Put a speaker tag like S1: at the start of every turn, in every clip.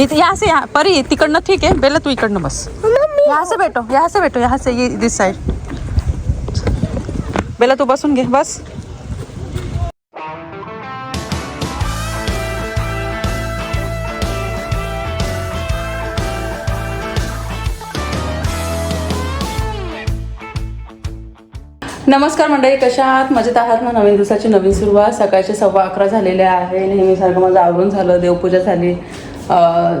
S1: इथे यहाँ से यहाँ परी तिकडनं ठीक आहे. बेला तू इकडनं बस.
S2: मम्मी.
S1: यहाँ से बैठो यहाँ से बैठो यहाँ से ये दिस साइड बेला तू बसून घे बस. नमस्कार मंडळी कशा आहात? मजेत आहात ना? नवीन दिवसाची नवीन सुरुवात. सकाळचे सव्वा अकरा झालेले आहे. नेहमीसारखं माझं आवरून झालं देवपूजा झाली.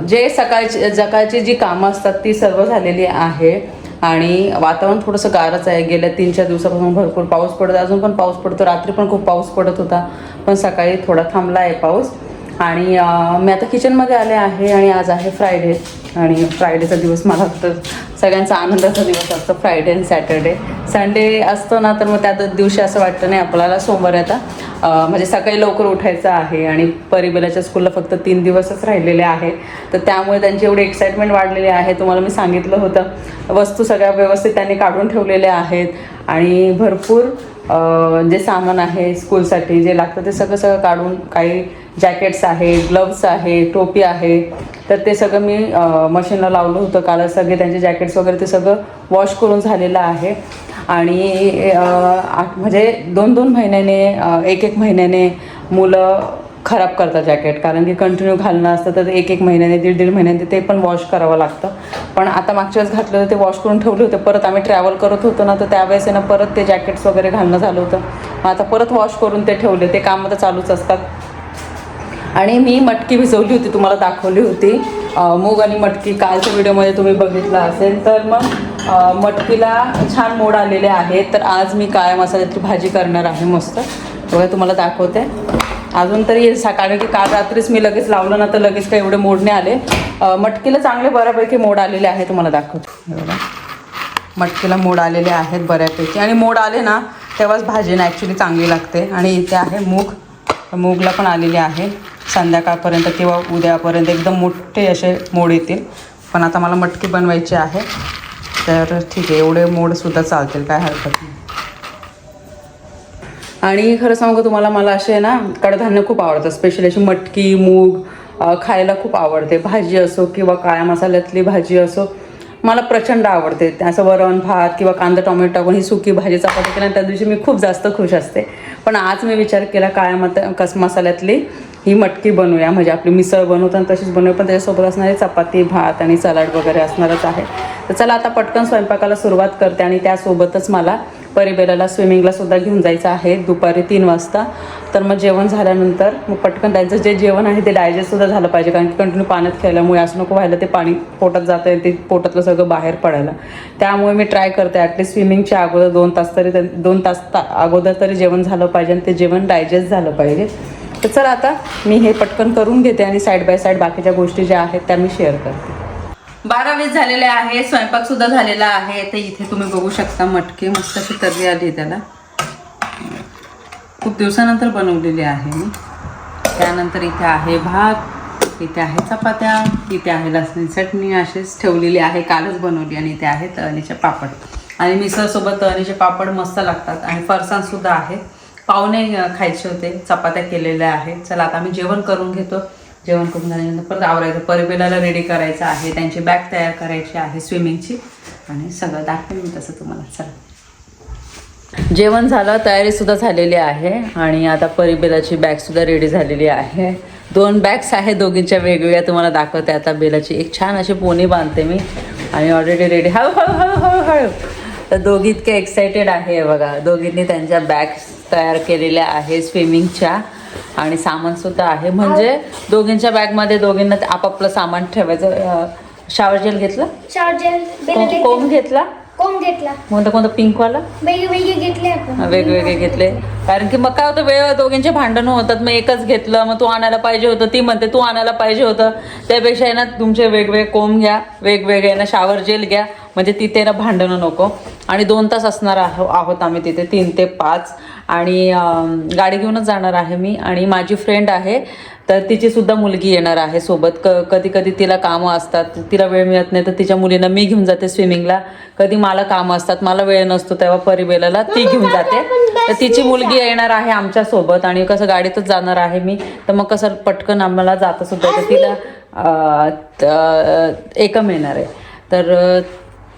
S1: जे सकाळची सकाळची जी कामं असतात ती सर्व झालेली आहे. आणि वातावरण थोडंसं गारच आहे. गेल्या तीन चार दिवसापासून भरपूर पाऊस पडत अजून पण पाऊस पडतो. रात्री पण खूप पाऊस पडत होता. पण सकाळी थोडा थांबला आहे पाऊस. आणि मी आता किचनमध्ये आले आहे आणि आज आहे फ्रायडे आणि फ्रायडेचा दिवस मला तर सगळ्यांचा आनंदाचा दिवस असतो फ्रायडे आणि सॅटर्डे संडे असतो ना तर मग त्या दिवशी असं वाटतं नाही आपल्याला सोमवार आता. म्हणजे सकाळी लवकर उठायचं आहे आणि परिबलाच्या स्कूलला फक्त तीन दिवसच राहिलेले आहे. तर त्यामुळे त्यांची एवढी एक्साइटमेंट वाढलेली आहे. तुम्हाला मी सांगितलं होतं वस्तू सगळ्या व्यवस्थित त्यांनी काढून ठेवलेल्या आहेत आणि भरपूर जे सामान आहे स्कूलसाठी जे लागतं ते सगळं सगळं काढून काही जॅकेट्स आहे ग्लव्स आहे टोपी आहे तर ते सगळं मी मशीनला लावलं होतं. काल सगळे त्यांचे जॅकेट्स वगैरे ते सगळं वॉश करून झालेलं आहे. आणि म्हणजे दोन दोन महिन्याने एक एक महिन्याने मुलं खराब करतात जॅकेट कारण की कंटिन्यू घालणं असतं तर एक एक महिन्याने दीड दीड महिन्याने ते पण वॉश करावं लागतं. पण आता मागच्या वेळेस घातलं होतं ते वॉश करून ठेवले होते. परत आम्ही ट्रॅव्हल करत होतो ना तर त्यावेळेस आहे ना परत ते जॅकेट्स वगैरे घालणं झालं होतं. मग आता परत वॉश करून ते ठेवले. ते कामं तर चालूच असतात. आणि मी मटकी भिजवली होती तुम्हाला दाखवली होती. मूग आणि मटकी. कालच्या व्हिडिओमध्ये तुम्ही बघितलं असेल तर मग मटकीला छान मोड आलेले आहेत. तर आज मी काळ्या मसाल्याची भाजी करणार आहे मस्त. बघा तुम्हाला दाखवते. अजून तरी येईल कारण की काल रात्रीच मी लगेच लावलं ना तर लगेच काही एवढे मोडणे आले. मटकीला चांगले बऱ्यापैकी मोड आलेले आहे तुम्हाला दाखवते. बघा. मटकीला मोड आलेले आहेत बऱ्यापैकी. आणि मोड आले ना तेव्हाच भाजीना ॲक्च्युली चांगली लागते. आणि इथे आहे मूग. मूगला पण आलेले आहे. संध्याकाळपर्यंत किंवा उद्यापर्यंत एकदम मोठे असे मोड येतील. पण आता मला मटकी बनवायची आहे. तर ठीक आहे एवढे मोडसुद्धा चालतील काय हरकत नाही. आणि खरं सांगू तुम्हाला मला असे ना कडधान्य खूप आवडतं. स्पेशली अशी मटकी मूग खायला खूप आवडते. भाजी असो किंवा काळ्या मसाल्यातली भाजी असो मला प्रचंड आवडते. ते असं वरण भात किंवा कांदा टोमॅटो टाकून ही सुकी भाजी चपाती केल्या त्या दिवशी मी खूप जास्त खुश असते. पण आज मी विचार केला काळ्या मत कस मसाल्यातली ही मटकी बनवूया. म्हणजे आपली मिसळ बनवताना तशीच बनवू पण त्याच्यासोबत असणारी चपाती भात आणि सलाड वगैरे असणारच आहे. तर चला आता पटकन स्वयंपाकाला सुरुवात करते आणि त्यासोबतच मला परिबेलाला स्विमिंगला सुद्धा घेऊन जायचं आहे दुपारी तीन वाजता. तर मग जेवण झाल्यानंतर मग पटकन त्यांचं जे जेवण आहे ते डायजेस्टसुद्धा झालं पाहिजे. कारण की कंटिन्यू पाण्यात खेळल्यामुळे असं नको व्हायला ते पाणी पोटात जातं आहे ते पोटातलं सगळं बाहेर पडायला. त्यामुळे मी ट्राय करते ॲटलीस्ट स्विमिंगच्या अगोदर दोन तास तरी दोन तास ता अगोदर तरी जेवण झालं पाहिजे आणि ते जेवण डायजेस्ट झालं पाहिजे. तर चला आता मी हे पटकन करून घेते आणि साईड बाय साईड बाकीच्या गोष्टी ज्या आहेत त्या मी शेअर करते. बारावीस झालेले आहे स्वयंपाक सुद्धा झालेला आहे. तर इथे तुम्ही बघू शकता मटकी मस्त अशी तर्री आली त्याला. खूप दिवसानंतर बनवलेली आहे मी. त्यानंतर इथे आहे भात इथे आहे चपात्या इथे आहे लसणी चटणी अशीच ठेवलेली आहे. कालच बनवली आणि इथे आहे तळणीचे पापड. आणि मिसळसोबत तळणीचे पापड मस्त लागतात आणि फरसाणसुद्धा आहे. पाहुणे खायचे होते चपात्या केलेल्या आहेत. चला आता आम्ही जेवण करून घेतो. जेवण करून झाल्यानंतर परत आवरायचं. परबेलाला रेडी करायचं आहे. त्यांची बॅग तयार करायची आहे स्विमिंगची आणि सगळं दाखवेन मी तसं तुम्हाला. चला. जेवण झालं तयारीसुद्धा झालेली आहे. आणि आता परिबेलाची बॅगसुद्धा रेडी झालेली आहे. दोन बॅग्स आहे दोघींच्या वेगवेगळ्या तुम्हाला दाखवते आता बेलाची. एक छान अशी पोनी बांधते मी. आणि ऑलरेडी रेडी हळू हळू हळू हळू हळू. तर दोघी इतके एक्सायटेड आहे बघा. दोघींनी त्यांच्या बॅग्स तयार केलेल्या आहे स्विमिंगच्या आणि सामान सुद्धा आहे. म्हणजे दोघींच्या बॅगमध्ये दोघींना ते आपापलं सामान ठेवायचं शावर जेल घेतलं?
S2: शावर जेल
S1: कोम- कोम घेतला.
S2: कोण घेतला.
S1: कोणतं कोणतं? पिंकवाला?
S2: वेगवेगळे घेतले
S1: वेगवेगळे घेतले. कारण की मग काय होतं वेळ दोघींचे भांडणं होतात. मग एकच घेतलं मग तू आणायला पाहिजे होतं. ती म्हणते तू आणायला पाहिजे होतं. त्यापेक्षा आहे ना तुमचे वेगवेगळे कोंब घ्या वेगवेगळे ना शावर जेल घ्या. म्हणजे तिथे ना भांडणं नको. आणि दोन तास असणार आहो आहोत आम्ही तिथे तीन ते पाच. आणि गाडी घेऊनच जाणार आहे मी आणि माझी फ्रेंड आहे तर तिची सुद्धा मुलगी येणार आहे सोबत. क कधी कधी तिला कामं असतात तिला वेळ मिळत नाही तर तिच्या मुलींना मी घेऊन जाते स्विमिंगला कधी मला कामं असतात मला वेळ नसतो तेव्हा परिबेलाला ती घेऊन जाते तर तिची मुलगी येणार आहे आमच्यासोबत आणि कसं गाडीतच जाणार आहे मी. तर मग कसं पटकन आम्हाला जाता सुद्धा तिला एकम येणार आहे. तर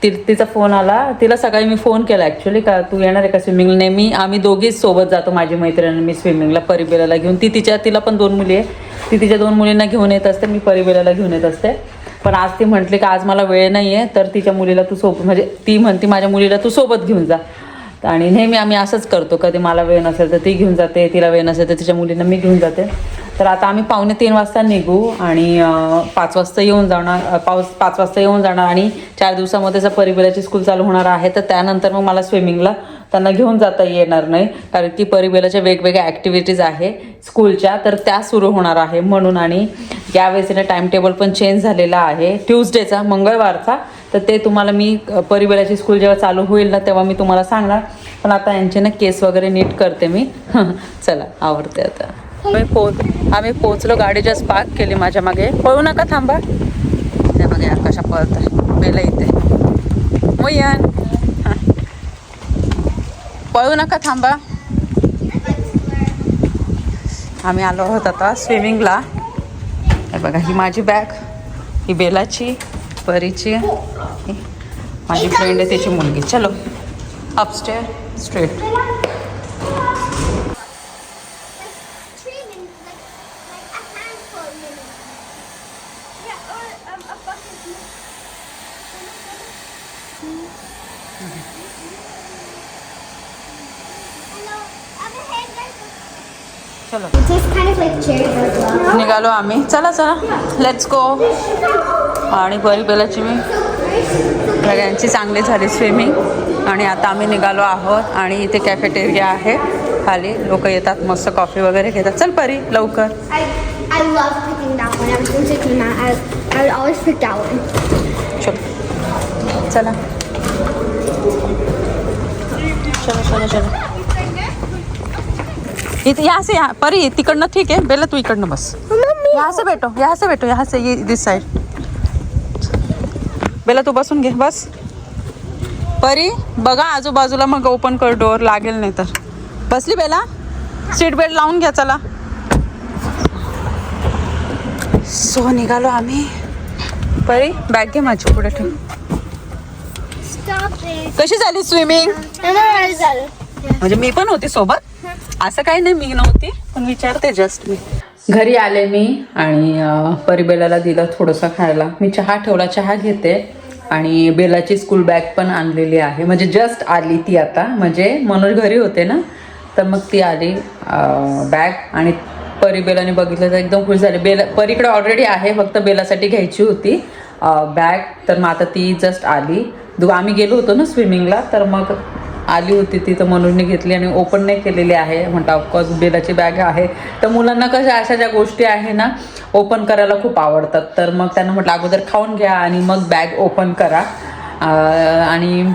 S1: ती तिचा फोन आला. तिला सकाळी मी फोन केला ॲक्च्युली का तू येणार आहे का स्विमिंगला नेहमी आम्ही दोघीच सोबत जातो माझी मैत्रीण मी स्विमिंगला परिबेलाला घेऊन. ती तिच्या तिला पण दोन मुली आहे ती तिच्या दोन मुलींना घेऊन येत असते मी परिबेलाला घेऊन येत असते. पण आज ती म्हटली की आज मला वेळ नाही आहे तर तिच्या मुलीला तू सोबत म्हणजे ती म्हणती माझ्या मुलीला तू सोबत घेऊन जा. आणि नेहमी आम्ही असंच करतो कधी मला वेळ नसेल तर ती घेऊन जाते तिला वेळ नसेल तर तिच्या मुलींना मी घेऊन जाते. तर आता आम्ही पावणे तीन वाजता निघू आणि पाच वाजता येऊन जाणार पाऊस पाच वाजता येऊन जाणार आणि चार दिवसामध्ये जर परिबेलाची स्कूल चालू होणार आहे तर त्यानंतर मग मला स्विमिंगला त्यांना घेऊन जाता येणार नाही. कारण की परिबेलाच्या वेगवेगळ्या ॲक्टिव्हिटीज आहे स्कूलच्या तर त्या सुरू होणार आहे म्हणून आणि यावेळेस टाइम टेबल पण चेंज झालेला आहे. ट्यूजडेचा मंगळवारचा तर ते तुम्हाला मी परिबेलाची स्कूल जेव्हा चालू होईल ना तेव्हा मी तुम्हाला सांगणार. पण आता यांचे ना केस वगैरे नीट करते मी. चला आवडते आता. आम्ही पोच आम्ही पोचलो गाडी जस्ट पार्क केली माझ्या मागे. पळू नका थांबा. ते बघा आकाशा कशा पळत आहे. बेला इथे. मोयन पळू नका थांबा. आम्ही आलो आहोत आता स्विमिंगला. हे बघा ही माझी बॅग ही बेलाची परीची. माझी फ्रेंड आहे त्याची मुलगी. चलो अपस्टेअर स्ट्रेट चलो. निघालो आम्ही. चला चला. लेट्स गो आणि बरी बेलाची मी सगळ्यांची चांगली झाली स्विमिंग आणि आता आम्ही निघालो आहोत आणि इथे कॅफेटेरिया आहे. खाली लोक येतात मस्त कॉफी वगैरे घेतात. चल परी लवकर.
S2: I,
S1: चला चलो चलो. चलो इथे यहाँ से यहाँ परी तिकडनं ठीक आहे. बेला तू इकडनं बस.
S2: Mommy.
S1: यहाँ से बैठो यहाँ से बैठो यहाँ से ये दिस साइड बेला तू बसून घे बस. परी बघा आजूबाजूला मग ओपन कर डोअर लागेल नाही तर. बसली बेला? सीट बेल्ट लावून घ्या चला. सो निघालो आम्ही. परी बॅग घे माझी पुढे ठेव. कशी झाली स्विमिंग. म्हणजे मी पण होती सोबत. असं काही नाही मी नव्हती. पण विचारते जस्ट मी. घरी आले मी आणि परिबेलाला दिलं थोडंसं खायला. मी चहा ठेवला चहा घेते. आणि बेलाची स्कूल बॅग पण आणलेली आहे. म्हणजे जस्ट आली ती आता. म्हणजे मनोज घरी होते ना? तर मग ती आली बॅग आणि परी बेलाने बघितलं तर एकदम खुश झाली. बेला परीकडे ऑलरेडी आहे. फक्त बेलासाठी घ्यायची होती बॅग तर मग आता ती जस्ट आली. आम्ही गेलो होतो ना स्विमिंगला तर मग आली होती ती तर मनोजने घेतली आणि ओपन नाही केलेली आहे. म्हणता ऑफकोर्स बेलाची बॅग आहे. तर मुलांना कशा अशा ज्या गोष्टी आहे ना ओपन करायला खूप आवडतात. तर मग त्यांना म्हटलं अगोदर खाऊन घ्या आणि मग बॅग ओपन करा. आणि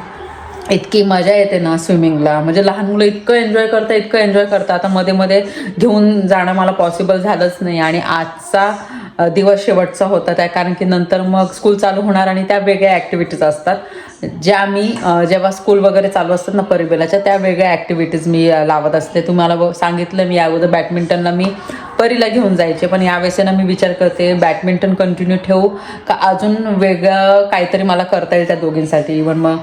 S1: इतकी मजा येते ना स्विमिंगला. म्हणजे लहान मुलं इतकं एन्जॉय करतात इतकं एन्जॉय करतात आता मध्ये मध्ये घेऊन जाणं मला पॉसिबल झालंच नाही. आणि आजचा दिवस शेवटचा होता त्या कारण की नंतर मग स्कूल चालू होणार आणि त्या वेगळ्या ॲक्टिव्हिटीज असतात. ज्या मी जेव्हा स्कूल वगैरे चालू असतात ना परिबेलाच्या त्या वेगळ्या ॲक्टिव्हिटीज मी लावत असते. तुम्हाला ब- सांगितलं मी अगोदर बॅडमिंटनला मी परीला घेऊन जायचे पण यावेळेस ना मी विचार करते बॅडमिंटन कंटिन्यू ठेवू का अजून वेगळं काहीतरी मला करता येईल त्या दोघींसाठी? इवन मग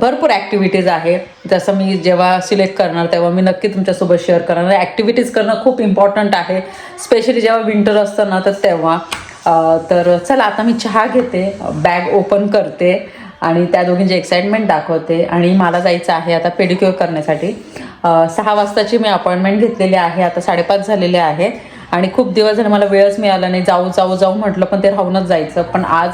S1: भरपूर ॲक्टिव्हिटीज आहे. जसं मी जेव्हा सिलेक्ट करणार तेव्हा मी नक्की तुमच्यासोबत शेअर करणार. ॲक्टिव्हिटीज करणं खूप इम्पॉर्टंट आहे. स्पेशली जेव्हा विंटर असतं ना तर तेव्हा. तर चला आता मी चहा घेते बॅग ओपन करते. आणि त्या दोघींची एक्साइटमेंट दाखवते. आणि मला जायचं आहे आता पेडिक्युअर करण्यासाठी. सहा वाजताची मी अपॉइंटमेंट घेतलेली आहे. आता साडेपाच झालेले आहे. आणि खूप दिवस झाले मला वेळच मिळाला नाही. जाऊ जाऊ जाऊ म्हटलं पण ते राहूनच जायचं. पण आज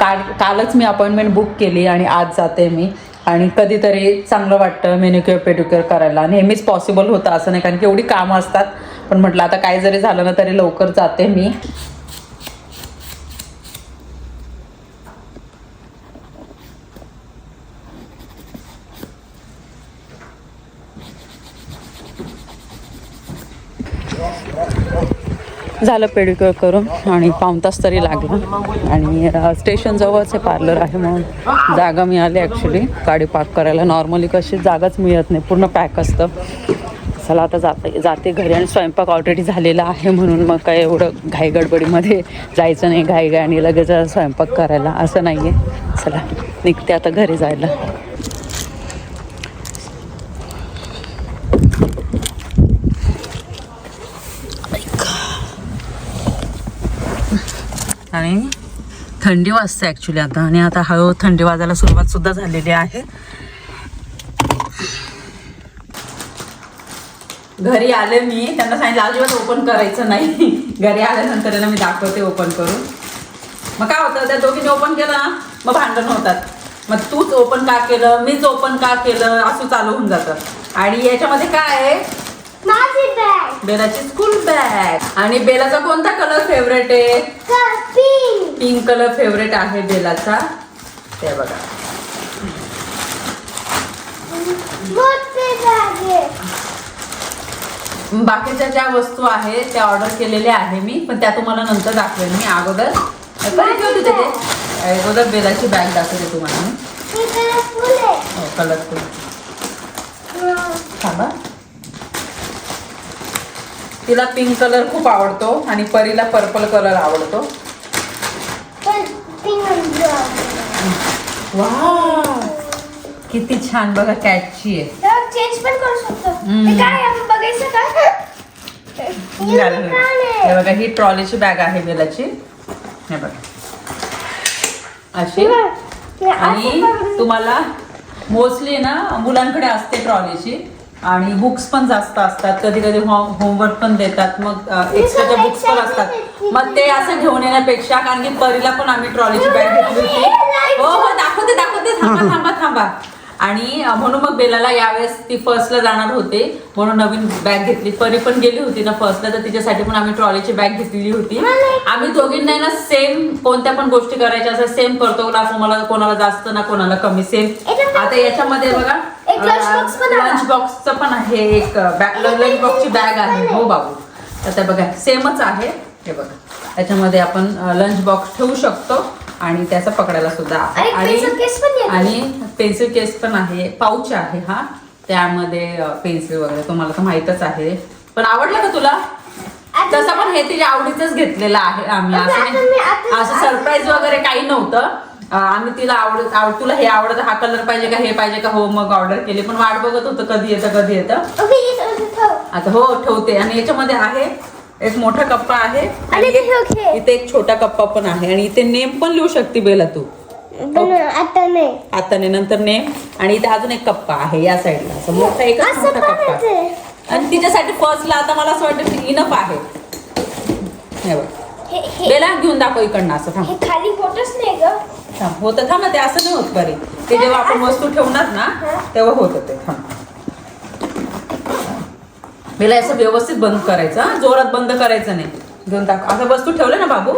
S1: काल कालच मी अपॉइंटमेंट बुक केली आणि आज जाते मी. आणि कधीतरी चांगलं वाटतं मेन्युक्युअर पेडिक्युअर करायला. नेहमीच पॉसिबल होतं असं नाही कारण की एवढी कामं असतात. पण म्हटलं आता काय जरी झालं ना तरी लवकर जाते मी. झालं पेडिक्युअर करून आणि पाऊण तास तरी लागला. आणि स्टेशन जवळच आहे पार्लर आहे म्हणून जागा मिळाली ॲक्च्युली गाडी पार्क करायला नॉर्मली कशी जागाच मिळत नाही. पूर्ण पॅक असतं. चला आता जाते जाते घरी आणि स्वयंपाक ऑलरेडी झालेला आहे म्हणून मग काय एवढं घाई गडबडीमध्ये जायचं नाही. घाई आणि लगेच स्वयंपाक करायला. असं नाही आहे चला निघते आता घरी जायला आणि थंडी वाजते ॲक्च्युली आता. आणि आता हळूहळू थंडी वाजायला सुरुवात सुद्धा झालेली आहे. घरी आले मी. त्यांना सांगितलं अजिबात ओपन करायचं नाही. घरी आल्यानंतर ना मी दाखवते ओपन करून. मग काय होतं त्या दोघींनी ओपन केलं ना मग भांडण होतात. मग तूच ओपन का केलं मीच ओपन का केलं असं चालू होऊन जातं. आणि याच्यामध्ये काय आहे
S2: माझी बॅग
S1: बेलाची स्कूल बॅग आणि बेलाचा कोणता कलर फेवरेट आहे?
S2: पिंक
S1: पिंक कलर फेवरेट आहे बेलाचा. ते बघा. बाकीच्या ज्या वस्तू आहेत त्या ऑर्डर केलेल्या आहे मी पण त्या तुम्हाला नंतर दाखवेन मी अगोदर. अगोदर बेलाची बॅग दाखवते तुम्हाला मी.
S2: कलरफुल आहे.
S1: कलरफुल
S2: हं.
S1: थांबा. तिला पिंक कलर खूप आवडतो आणि परीला पर्पल कलर आवडतो. वा किती छान बघा कॅटची आहे.
S2: तर चेंज पण करू शकतो.
S1: हम्म.
S2: ते काय आहे, आपण बघायचं का?
S1: ही झालं.
S2: Unicorn आहे.
S1: बघा ही ट्रॉलीची बॅग आहे बेलाची हे बघा. अशी. आणि तुम्हाला मोस्टली ना मुलांकडे असते ट्रॉलीची आणि बुक्स पण जास्त असतात. कधी कधी होमवर्क पण देतात. मग एक्स्ट्राच्या बुक्स पण असतात. मग ते असं घेऊन येण्यापेक्षा कारण की परीला पण आम्ही ट्रॉलीची बॅग घेतली होती. हो हो दाखवते दाखवते. थांबा थांबा थांबा. आणि म्हणून मग बेलाला यावेळेस ती फर्स्टला जाणार होते. म्हणून नवीन बॅग घेतली. परी पण गेली होती ना फर्स्टला तर तिच्यासाठी पण आम्ही ट्रॉलीची बॅग घेतलेली होती. आम्ही दोघींना ना सेम कोणत्या पण गोष्टी करायच्या असं सेम करतो. ना कोणाला कोणाला जास्त ना कोणाला कमी. सेम आता याच्यामध्ये बघा लंच बॉक्सचं पण आहे एक लंच बॉक्सची बॅग आहे. हो बाबू. आता बघा सेमच आहे. हे बघा. याच्यामध्ये आपण लंच बॉक्स ठेवू शकतो आणि त्याचा पकडायला सुद्धा.
S2: आणि
S1: पेन्सिल केस पण आहे. पाऊच आहे. हा. त्यामध्ये पेन्सिल वगैरे तुम्हाला तर माहीतच आहे. पण आवडलं का तुला? तसं पण हे तिच्या आवडीच घेतलेलं आहे आम्ही. असं सरप्राईज वगैरे काही नव्हतं. आम्ही तिला आवडत आवड तुला हे आवडत हा कलर पाहिजे का हे पाहिजे का? हो मग ऑर्डर केली. पण वाट बघत होतं कधी येतं कधी येतं. आता हो ठेवते. आणि याच्यामध्ये आहे एक मोठा कप्पा आहे.
S2: आणि
S1: एक-
S2: इथे
S1: एक छोटा कप्पा पण आहे. आणि इथे नेम पण लिहू शकते बेला तू.
S2: आता नाही.
S1: आता नाही नंतर नेम. आणि इथे अजून एक कप्पा आहे या साईडला असं मोठा
S2: असं
S1: मोठा कप्पा. आणि तिच्यासाठी फर्स्टला आता मला असं वाटतं की इनफ आहे. हे बघ. बेला घेऊन दाखव इकडनं असं थांब.
S2: खाली होतच नाही ग.
S1: थांब. होतं. थांब ना, ते असं नाही होत बरे. ते जेव्हा आपण वस्तू ठेवणार ना तेव्हा होतं ते. थांब. बेला असं व्यवस्थित बंद करायचं हा? जोरात बंद करायचं नाही. घेऊन टाक असं वस्तू ठेवलं ना बाबू.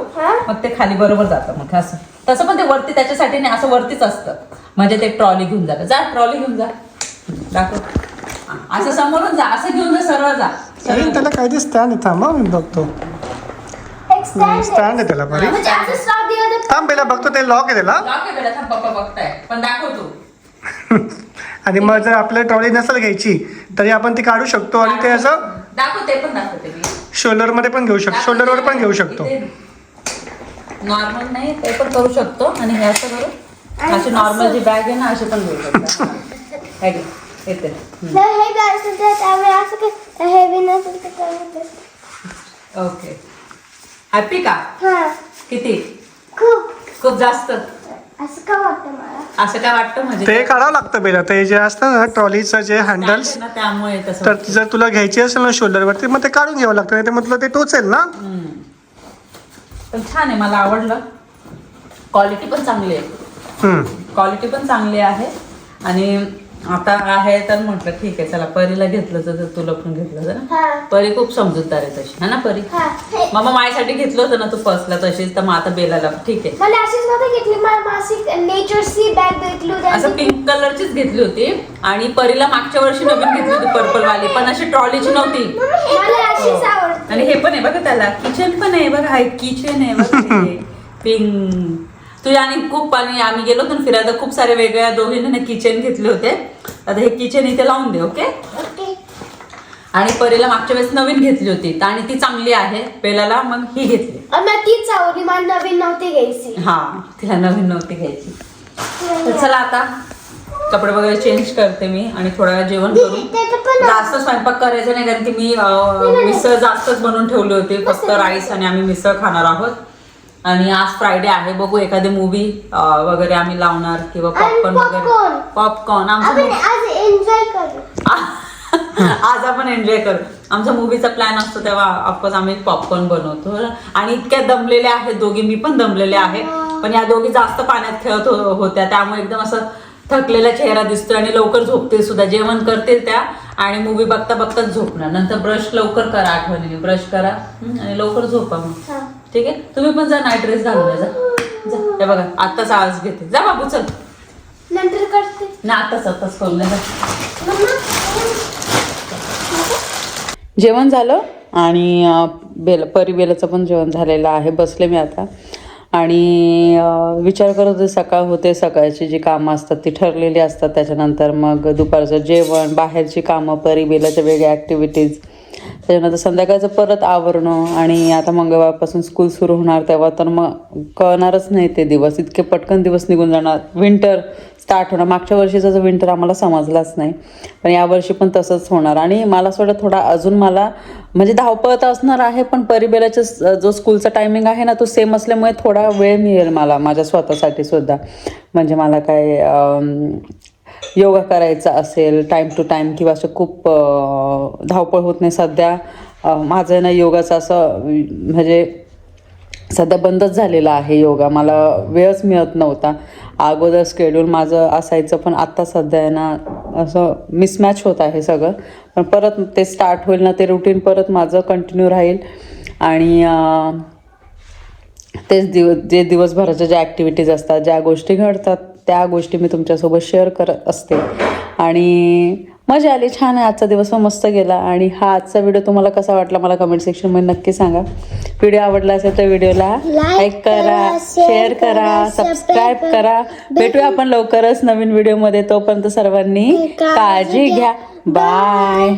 S1: मग ते खाली बरोबर जातं मग असं. तसं पण ते वरती त्याच्यासाठी नाही असं वरतीच असतं. म्हणजे ते ट्रॉली घेऊन जातं जा ट्रॉली घेऊन जा. दाखव. असं समोरून जा. असं घेऊन जा सरळ जा.
S3: त्याला काहीतरी स्टँड आहे थांब मी बघतो. स्टँड आहे त्याला बरी
S2: म्हणजे.
S3: थांब पहिला बघतो ते लॉक आहे त्याला
S1: पप्पा बघताय पण दाखव तू
S3: आणि मग जर आपल्याला ट्रॉली नसेल घ्यायची तरी आपण ती काढू शकतो आणि ते असं
S1: दाखव ते पण दाखवते मी
S3: शोल्डरमध्ये पण घेऊ शकतो शोल्डरवर पण घेऊ शकतो
S1: नॉर्मल नाही ते पण करू शकतो आणि हे असं करू अशी नॉर्मल जी बॅग आहे ना अशी पण घेऊ शकतो येते
S2: हे असं हेवी नसेल
S1: ओके हॅपी का?
S2: हा.
S1: किती?
S2: खूप.
S1: खूप जास्त.
S2: असं का वाटतं मला?
S1: असं काय वाटतं? म्हणजे
S3: ते काढावं लागतं बेला ते जे असतं ना ट्रॉलीचं जे हँडल्स
S1: ना, त्यामुळे तसं
S3: तर. जर तुला घ्यायची असेल ना शोल्डरवरती मग ते काढून घ्यावं लागतं. नाही तर मग तुला ते टोचेल ना.
S1: हम्म. पण छान आहे मला आवडलं. क्वालिटी पण चांगली आहे.
S3: हम्म.
S1: क्वालिटी पण चांगली आहे. आणि आता आहे तर म्हटलं ठीक आहे चला परीला घेतलं तर तुला पण घेतलं तर
S2: हा.
S1: परी खूप समजूतदार आहे तशी है ना परी? मग माझ्यासाठी घेतलं होतं ना तू फर्स्टला तशीच तर मग आता बेलाला ठीक आहे.
S2: मला अशीच नव्हती घेतली मला मासिक नेचरची बॅग भेटली होती
S1: असं पिंक कलरचीच घेतली होती आणि परीला मागच्या वर्षी नवीन घेतली होती पर्पल वाली पण अशी ट्रॉलीची नव्हती. आणि हे पण आहे बघा त्याला किचन पण आहे बघा किचन आहे बघा पिंग तुझ्या आणि खूप आणि आम्ही गेलो ना फिरायला. खूप सारे वेगळ्या दोघींनी किचन घेतले होते. आता हे किचन इथे लावून दे ओके
S2: ओके.
S1: आणि परीला मागच्या वेळेस नवीन घेतली होती. तर आणि ती चांगली आहे. पेलाला मग ही घेतली.
S2: मला तीच आवडली मला नवीन नव्हती घ्यायची.
S1: हा तिला नवीन नव्हती घ्यायची. तर चला. आता. कपडे वगैरे चेंज करते मी आणि थोडा वेळ जेवण करू.
S2: त्याचं पण
S1: जास्त स्वयंपाक करायचा नाही कारण की मी मिसळ जास्तच बनवून ठेवली होती. फक्त राईस आणि आम्ही मिसळ खाणार आहोत. आणि आज फ्रायडे आहे. बघू एखादी मूवी वगैरे आम्ही लावणार किंवा पॉपकॉर्न वगैरे. पॉपकॉर्न आमचं
S2: आज एन्जॉय करू.
S1: आज आपण एन्जॉय करू. आमचा मूवीचा प्लॅन असतो तेव्हा ऑफकोर्स आम्ही पॉपकॉर्न बनवतो. आणि इतक्या दमलेल्या आहेत दोघी. मी पण दमलेले आहे. पण या दोघी जास्त पाण्यात खेळत हो- होत्या. त्यामुळे एकदम असं थकलेला चेहरा दिसतोय आणि लवकर झोपतील सुद्धा. जेवण करतील त्या आणि मूवी बघता बघताच झोपणार. नंतर ब्रश लवकर करा आठवणीने. ब्रश करा. आणि लवकर झोपा मग. ठीक आहे? तुम्ही पण जा नाईट ड्रेस घालून जा. जा. हे बघा आत्ताच आवाज घेते. जा बाबू चल.
S2: नंतर करते.
S1: ना आत्ताच आत्ताच करून जा जेवण झालं आणि बेल परी बेलाचं पण जेवण झालेलं आहे. बसले मी आता. आणि विचार करत होते सकाळ होते सकाळची जी कामं असतात ती ठरलेली असतात. त्याच्यानंतर मग दुपारचं जेवण बाहेरची कामं परी बेलाच्या वेगळ्या ॲक्टिव्हिटीज त्याच्यानंतर संध्याकाळचं परत आवरणं आणि आता मंगळवारपासून स्कूल सुरू होणार तेव्हा तर मग कळणारच नाही ते दिवस. इतके पटकन दिवस निघून जाणार. विंटर स्टार्ट होणार. मागच्या वर्षीचा जो विंटर आम्हाला समजलाच नाही. पण यावर्षी पण तसंच होणार. आणि मला असं वाटतं थोडा अजून मला म्हणजे धावपळ तर असणार आहे पण परिबेलाचा जो स्कूलचा टायमिंग आहे ना तो सेम असल्यामुळे थोडा वेळ मिळेल मला माझ्या स्वतःसाठी सुद्धा. म्हणजे मला काय योगा करायचा असेल टाईम टू टाईम किंवा असं खूप धावपळ होत नाही सध्या. माझं ना योगाचं असं म्हणजे सध्या बंदच झालेला आहे योगा. मला वेळच मिळत नव्हता. अगोदर स्केड्यूल माझं असायचं पण आत्ता सध्या ना असं मिसमॅच होत आहे सगळं. पण परत ते स्टार्ट होईल ना ते रुटीन परत माझं कंटिन्यू राहील. आणि तेच दिवस जे दिवसभराच्या ज्या ॲक्टिव्हिटीज असतात ज्या गोष्टी घडतात त्या गोष्टी मी तुमच्यासोबत शेअर करत असते. आणि मजा आली. छान आहे. आजचा दिवस मस्त गेला. आणि हा आजचा व्हिडिओ तुम्हाला कसा वाटला मला कमेंट सेक्शनमध्ये नक्की सांगा. व्हिडिओ आवडला असेल तर व्हिडिओला लाईक करा शेअर करा
S2: करा,
S1: सबस्क्राईब करा. भेटूया आपण लवकरच नवीन व्हिडिओमध्ये तोपर्यंत सर्वांनी
S2: काळजी.
S1: घ्या. बाय